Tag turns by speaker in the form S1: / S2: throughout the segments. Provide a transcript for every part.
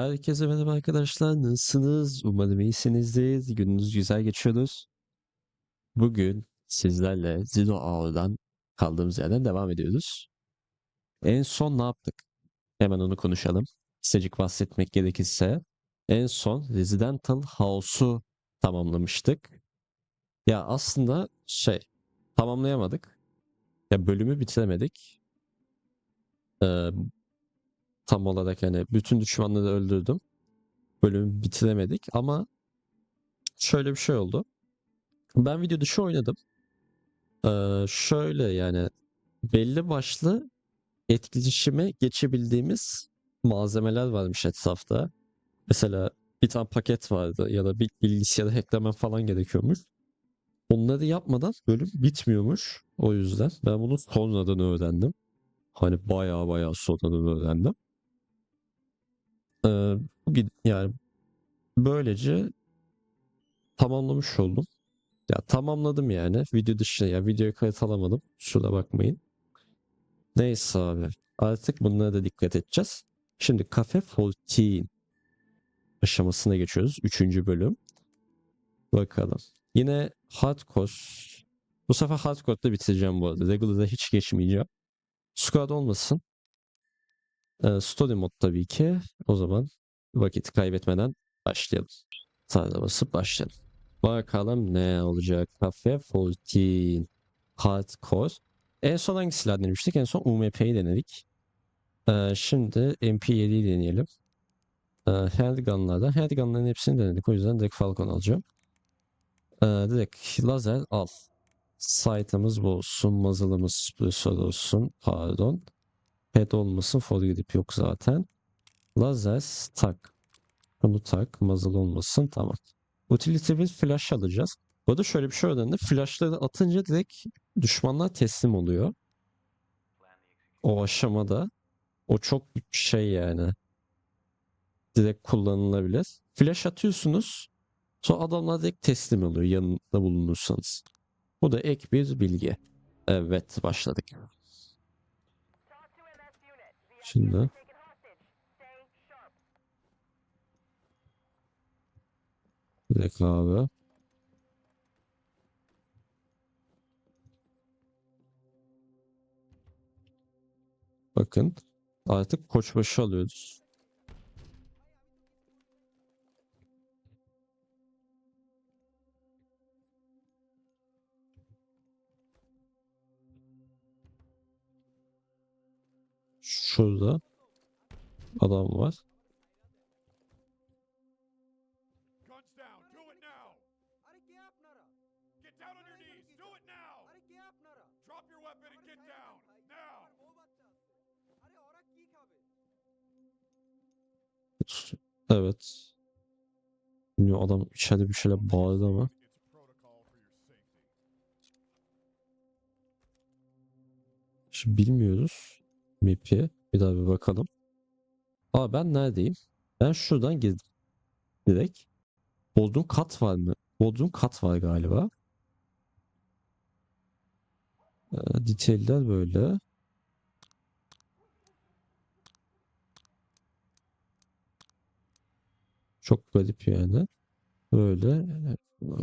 S1: Herkese merhaba arkadaşlar. Nasılsınız? Umarım iyisinizdir. Gününüz güzel geçiyordur. Bugün sizlerle Zero Hour'dan kaldığımız yerden devam ediyoruz. En son ne yaptık? Hemen onu konuşalım. Kısacık bahsetmek gerekirse en son Residential House'u tamamlamıştık. Ya aslında şey tamamlayamadık. Ya bölümü bitiremedik. Ee, tam olarak hani bütün düşmanları öldürdüm. Bölümü bitiremedik ama şöyle bir şey oldu. Ben video dışı oynadım. Ee, şöyle yani belli başlı etkileşime geçebildiğimiz malzemeler varmış etrafta. Mesela bir tane paket vardı ya da bir bilgisayarı hacklemen falan gerekiyormuş. Onları yapmadan bölüm bitmiyormuş. O yüzden ben bunu sonradan öğrendim. Hani bayağı bayağı sonradan öğrendim. Ee, yani böylece tamamlamış oldum. Ya tamamladım yani. Video dışında ya videoyu kayıt alamadım. Şurada bakmayın. Neyse abi. Artık bunlara da dikkat edeceğiz. Şimdi Cafe 14 aşamasına geçiyoruz. Üçüncü bölüm. Bakalım. Yine hardcore. Bu sefer hardcore'da bitireceğim bu arada. Regular'da hiç geçmeyeceğim. Squad olmasın. Ee, story mod tabii ki. O zaman vakit kaybetmeden başlayalım. Sağda basıp başlayalım. Bakalım ne olacak. Cafe 14 Hardcore. En son hangi silah denemiştik? En son UMP'yi denedik. Ee, şimdi MP7'yi deneyelim. Ee, handgunlardan. Handgunların hepsini denedik. O yüzden direkt Falcon alacağım. Ee, direkt lazer al. Sight'ımız bu olsun. Muzzle'ımız olsun. Pardon. Pet olmasın. For gidip yok zaten. Lazer tak. Bunu tak. Muzzle olmasın. Tamam. Utility bir flash alacağız. Bu arada şöyle bir şey öğrendim. Flashları atınca direkt düşmanlar teslim oluyor. O aşamada. O çok şey yani. Direkt kullanılabilir. Flash atıyorsunuz. Sonra adamlar direkt teslim oluyor yanında bulunursanız. Bu da ek bir bilgi. Evet başladık. Şimdi direkt abi. Bakın artık koçbaşı alıyoruz. Şurada adam var. Evet. Bilmiyorum adam içeride bir şeyler bağırdı ama. Şimdi bilmiyoruz map'i. Bir daha bir bakalım. Aa ben neredeyim? Ben şuradan girdim. Direkt. Bodrum kat var mı? Bodrum kat var galiba. Ee, detailler böyle. Çok garip yani. Böyle.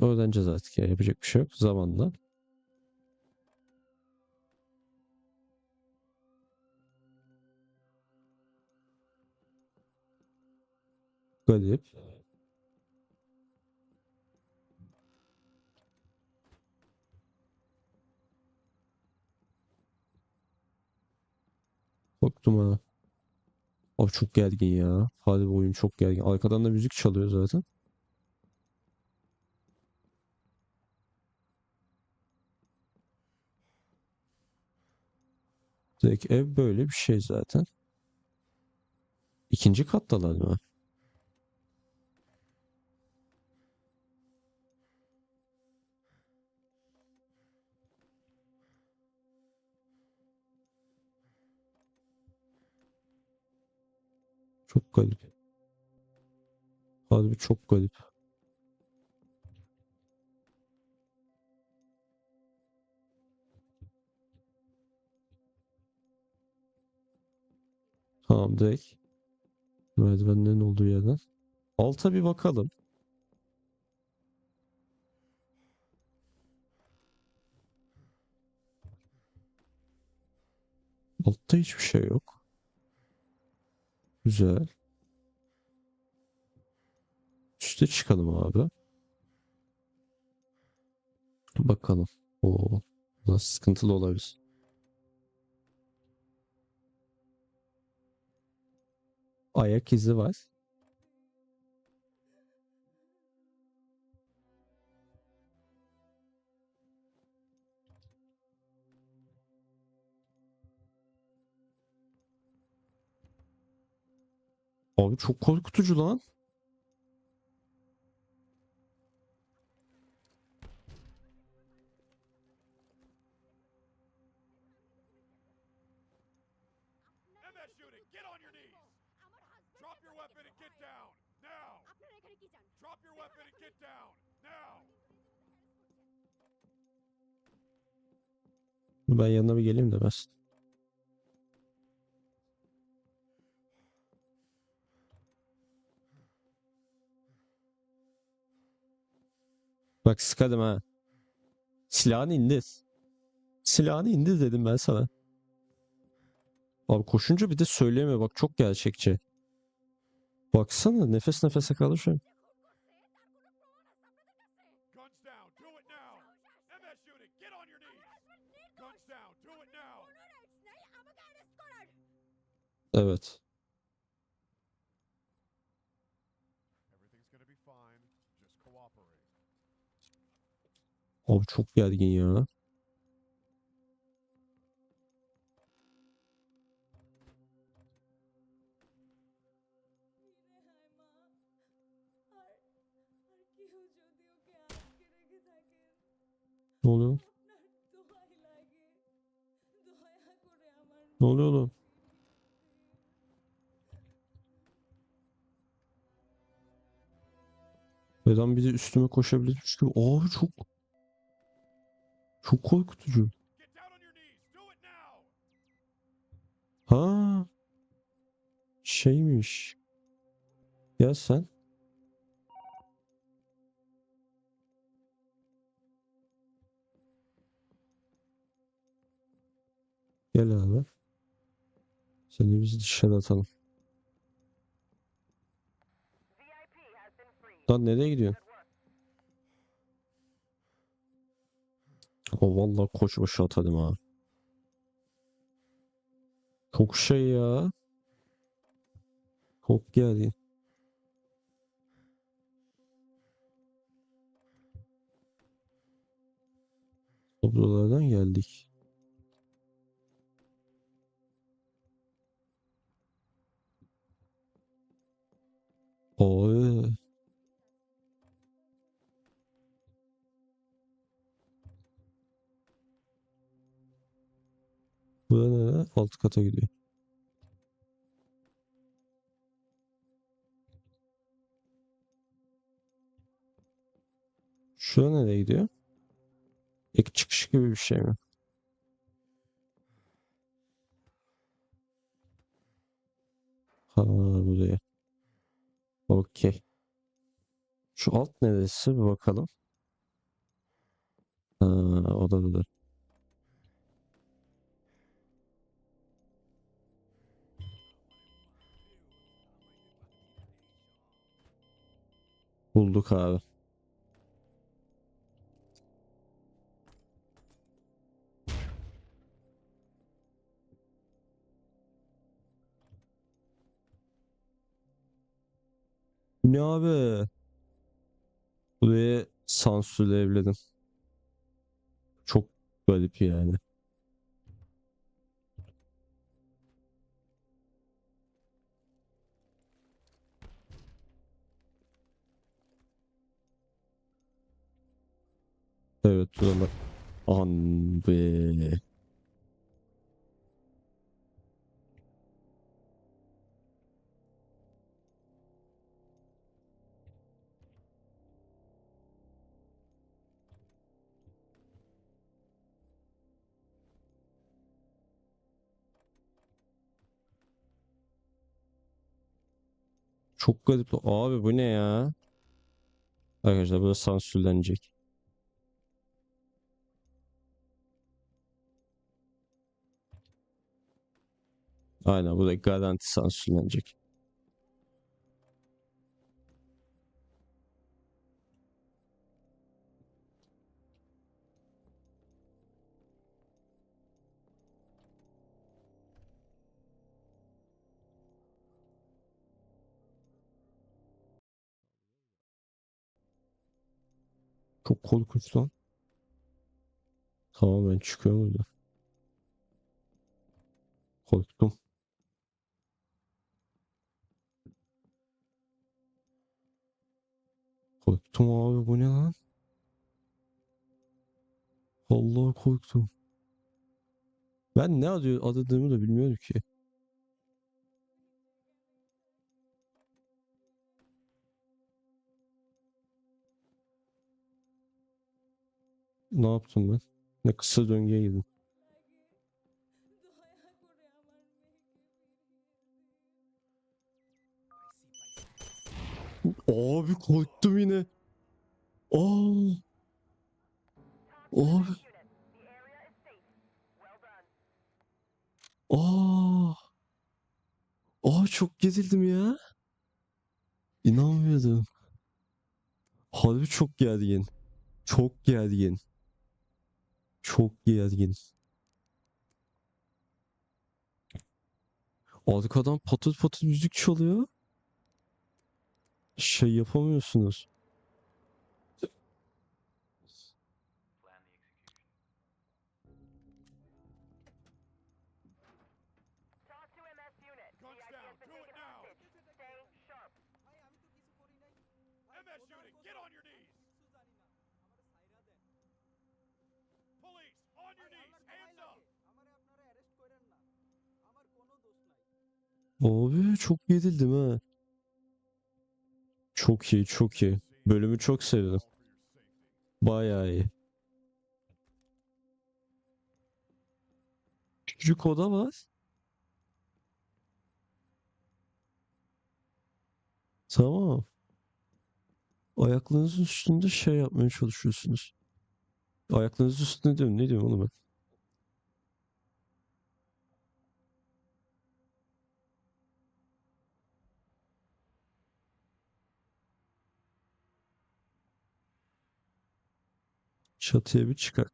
S1: Öğreneceğiz artık ya. Yapacak bir şey yok. Zamanla. Garip. Korktum ha. Abi çok gergin ya. Hadi bu oyun çok gergin. Arkadan da müzik çalıyor zaten. Direkt ev böyle bir şey zaten. İkinci kattalar mı? Garip. Harbi çok garip. Tamam direkt. Merdivenlerin olduğu yerden. Alta bir bakalım. Altta hiçbir şey yok. Güzel. Üste çıkalım abi. Bakalım. Oo, nasıl sıkıntılı olabilir. Ayak izi var. Abi çok korkutucu lan.
S2: Get down! Now!
S1: Ben yanına bir geleyim de ben. Bak sıkarım ha. Silahını indir. Silahını indir dedim ben sana. Abi koşunca bir de söyleyemiyor bak çok gerçekçi. Baksana nefes nefese kaldı şu an. Evet. Abi çok gergin ya. Ne oluyor? Ne oluyor oğlum? Neden de üstüme koşabilirmiş gibi. Abi çok çok korkutucu. Ha. Şeymiş. Ya sen. Gel abi. Seni biz dışarı atalım. Lan nereye gidiyorsun? O vallahi koç başı atalım ha. Çok şey ya. Çok geldi. Odalardan geldik. Oy. Ne? Alt kata gidiyor. Şura nereye gidiyor? İlk çıkış gibi bir şey mi? Ha buraya. Okey. Şu alt neresi bir bakalım. Ha odada Bulduk abi. Ne abi? Burayı sansürleyebilirim. Çok garip yani. Evet şuralar. An be. Çok garip. Abi bu ne ya? Arkadaşlar bu da sansürlenecek. Aynen bu da garanti sansürlenecek. Çok korkunç lan. Tamam ben çıkıyorum öyle. Korktum. Korktum abi bu ne lan? Vallahi korktum. Ben ne adı adadığımı da bilmiyorum ki. Ne yaptım ben? Ne kısa döngüye girdim. Abi korktum yine. Aa. Abi. Aa. Aa çok gerildim ya. İnanmıyordum. Harbi çok gergin. Çok gergin. Çok gergin. Arkadan patır patır müzik çalıyor şey yapamıyorsunuz. Abi çok gerildim ha. Çok iyi, çok iyi. Bölümü çok sevdim. Bayağı iyi. Küçük oda var. Tamam. Ayaklarınızın üstünde şey yapmaya çalışıyorsunuz. Ayaklarınızın üstünde diyorum. Ne diyorum oğlum ben? Çatıya bir çıkar.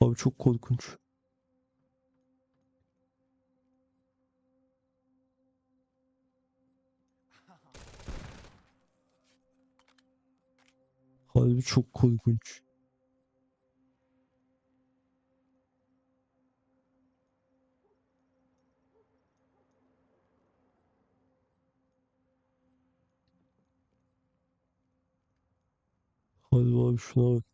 S1: Abi çok korkunç. Harbi çok korkunç. Hadi abi şuna bak.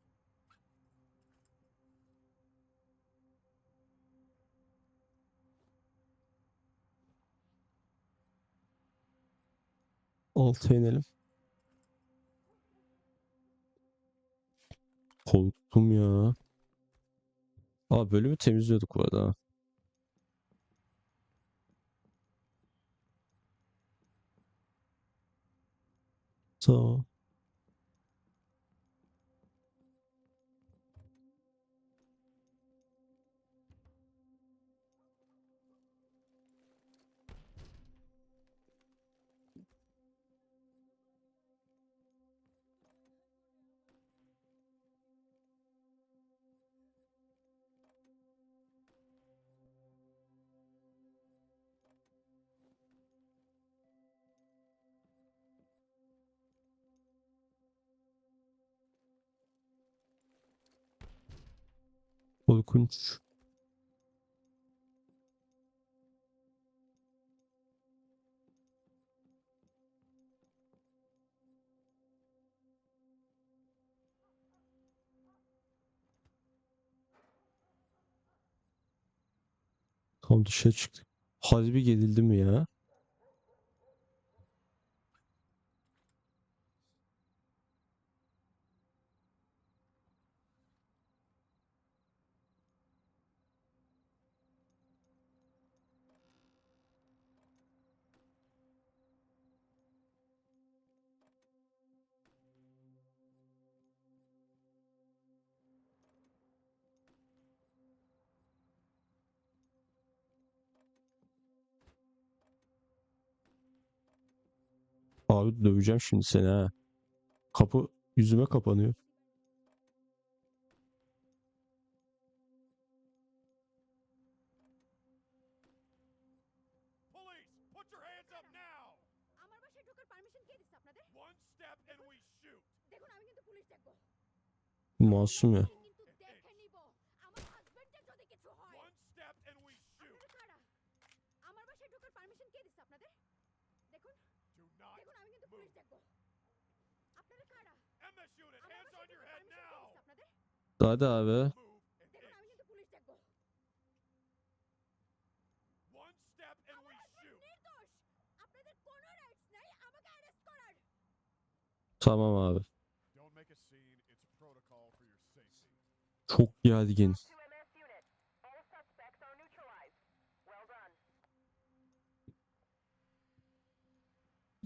S1: Alta inelim. Korktum ya. Aa bölümü temizliyorduk bu arada. ha. korkunç. Tam dışarı çıktık. Harbi gerildim ya. Abi döveceğim şimdi seni ha. Kapı yüzüme kapanıyor.
S2: Police, put protocol for your safety.
S1: Çok gergin.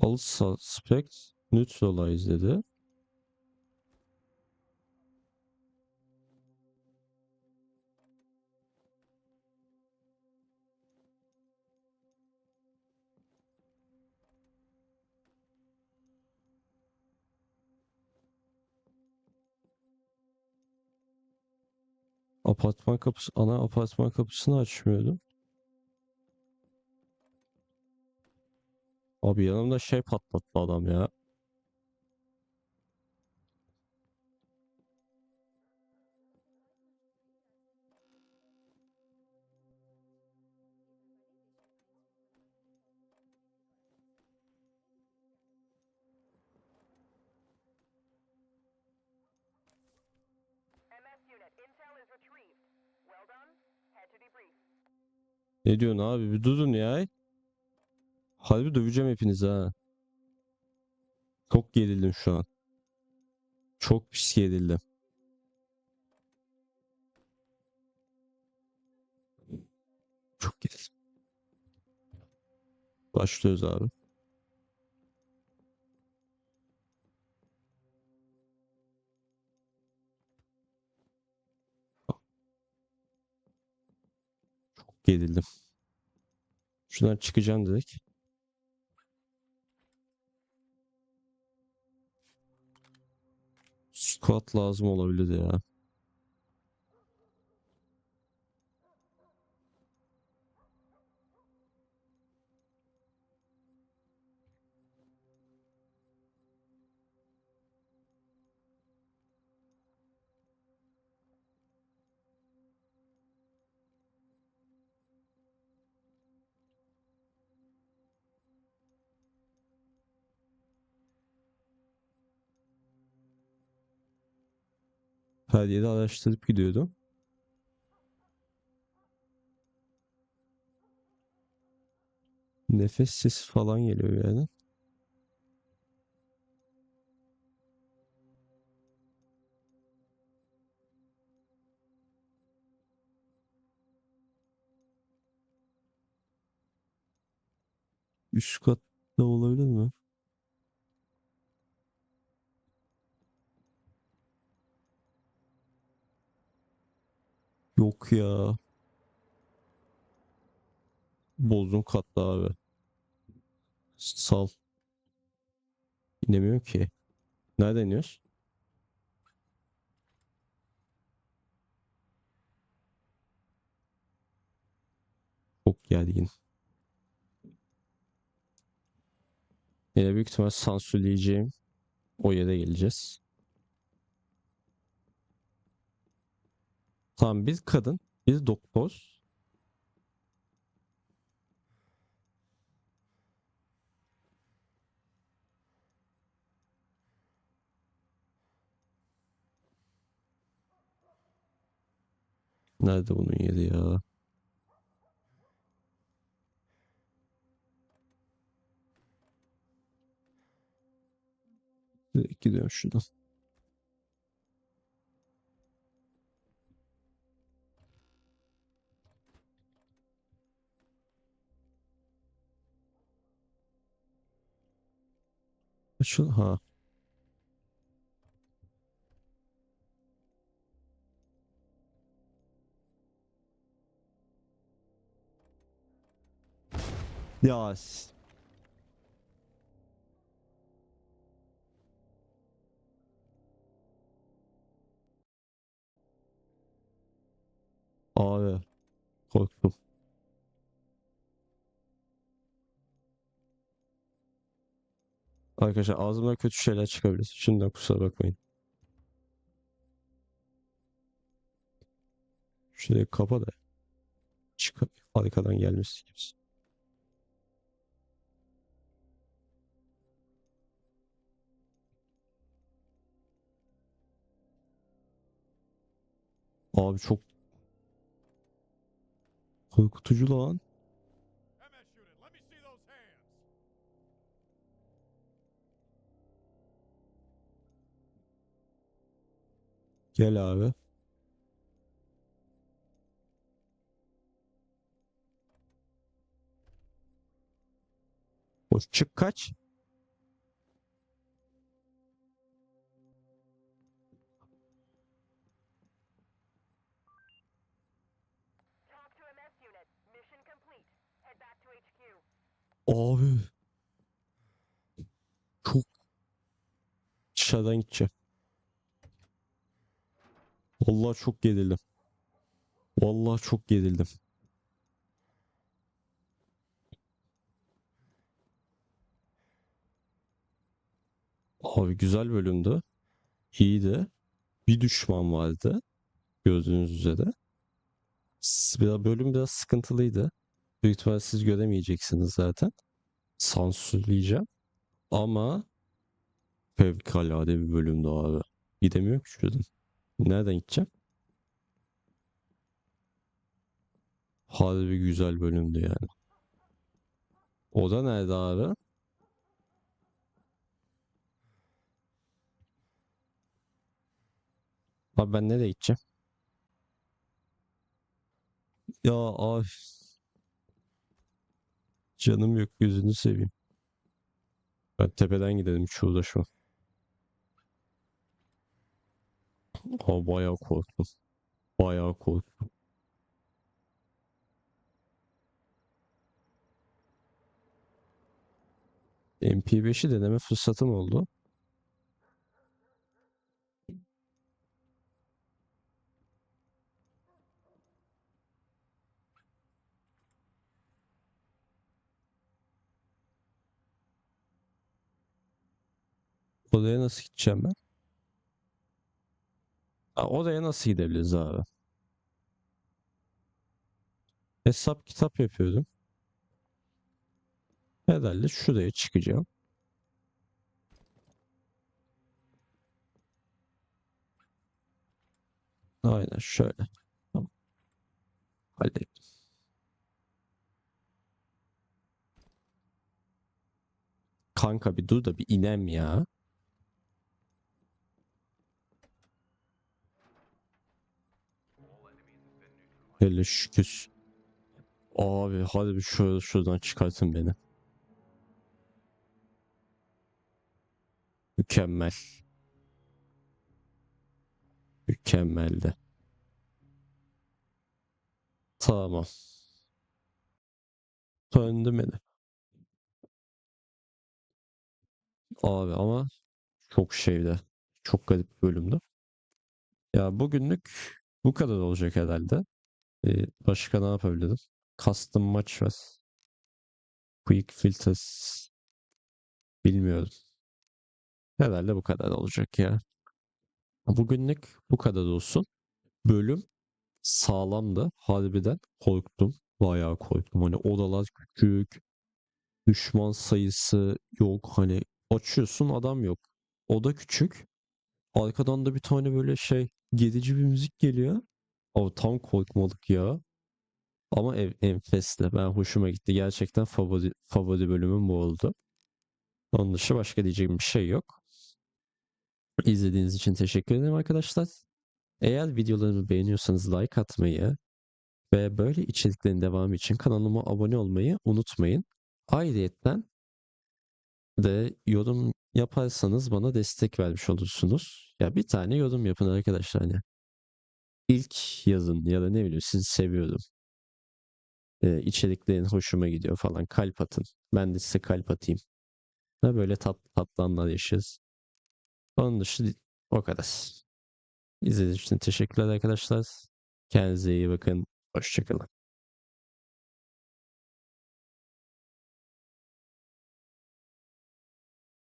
S3: All suspects neutralized.
S1: Dedi. Apartman kapısı, ana apartman kapısını açmıyordum. Abi yanımda şey patlattı adam ya. Ne diyorsun abi? Bir durun ya. Harbi döveceğim hepinizi ha. Çok gerildim şu an. Çok pis gerildim. Çok gerildim. Başlıyoruz abi. Çok gerildim. Şuradan çıkacağım direkt. Squat lazım olabilir ya. Her yeri araştırıp gidiyordum. Nefes sesi falan geliyor yani. Üst katta olabilir mi? Yok ya. Bodrum katta abi. Sal. İnemiyor ki. Nereden iniyoruz? Çok gergin. Yine büyük ihtimal sansürleyeceğim o yere geleceğiz. Tamam biz kadın. Biz doktor. Nerede bunun yeri ya? Gidiyorum şuradan. Açıl ha. Ya Abi korktum. Arkadaşlar ağzımdan kötü şeyler çıkabilir. Şimdiden kusura bakmayın. Şurayı kapa da çık arkadan gelmesi gibi. Abi çok korkutucu lan. Gel abi. Hoş çık kaç. Abi. Çok dışarıdan gideceğim. Vallahi çok gerildim. Vallahi çok gerildim. Abi güzel bölümdü. İyiydi. Bir düşman vardı. Gördüğünüz üzere. Biraz bölüm biraz sıkıntılıydı. Büyük ihtimal siz göremeyeceksiniz zaten. Sansürleyeceğim. Ama fevkalade bir bölümdü abi. Gidemiyorum ki şuradan. Nereden gideceğim? Harbi güzel bölümdü yani. O da nerede abi? Abi ben nereye gideceğim? Ya abi. Canım yok gözünü seveyim. Ben tepeden gidelim hiç uğraşma. Aa, bayağı korktum. Bayağı korktum. MP5'i deneme fırsatım oldu. Odaya nasıl gideceğim ben? Ha, odaya nasıl gidebiliriz abi? Hesap kitap yapıyordum. Herhalde şuraya çıkacağım. Aynen şöyle. Tamam. Hallettim. Kanka bir dur da bir inem ya. Hele şükür. Abi hadi bir şöyle şuradan çıkartın beni. Mükemmel. Mükemmeldi. Tamam. Döndü beni. Abi ama çok şeydi. Çok garip bir bölümdü. Ya bugünlük bu kadar olacak herhalde. Ee, başka ne yapabilirim? Custom maç var. Quick filters. Bilmiyorum. Herhalde bu kadar olacak ya. Bugünlük bu kadar olsun. Bölüm sağlamdı. Harbiden korktum. Bayağı korktum. Hani odalar küçük. Düşman sayısı yok. Hani açıyorsun adam yok. Oda küçük. Arkadan da bir tane böyle şey gerici bir müzik geliyor. Abi tam korkmalık ya. Ama ev, enfesli. Ben hoşuma gitti. Gerçekten favori, favori bölümüm bu oldu. Onun dışı başka diyeceğim bir şey yok. İzlediğiniz için teşekkür ederim arkadaşlar. Eğer videolarımı beğeniyorsanız like atmayı ve böyle içeriklerin devamı için kanalıma abone olmayı unutmayın. Ayrıyetten de yorum yaparsanız bana destek vermiş olursunuz. Ya bir tane yorum yapın arkadaşlar hani. İlk yazın ya da ne bileyim sizi seviyorum. Ee, içeriklerin hoşuma gidiyor falan. Kalp atın. Ben de size kalp atayım. Ha böyle tatlı tatlı anlar yaşarız. Onun dışında o kadar. İzlediğiniz için teşekkürler arkadaşlar. Kendinize iyi bakın. Hoşçakalın.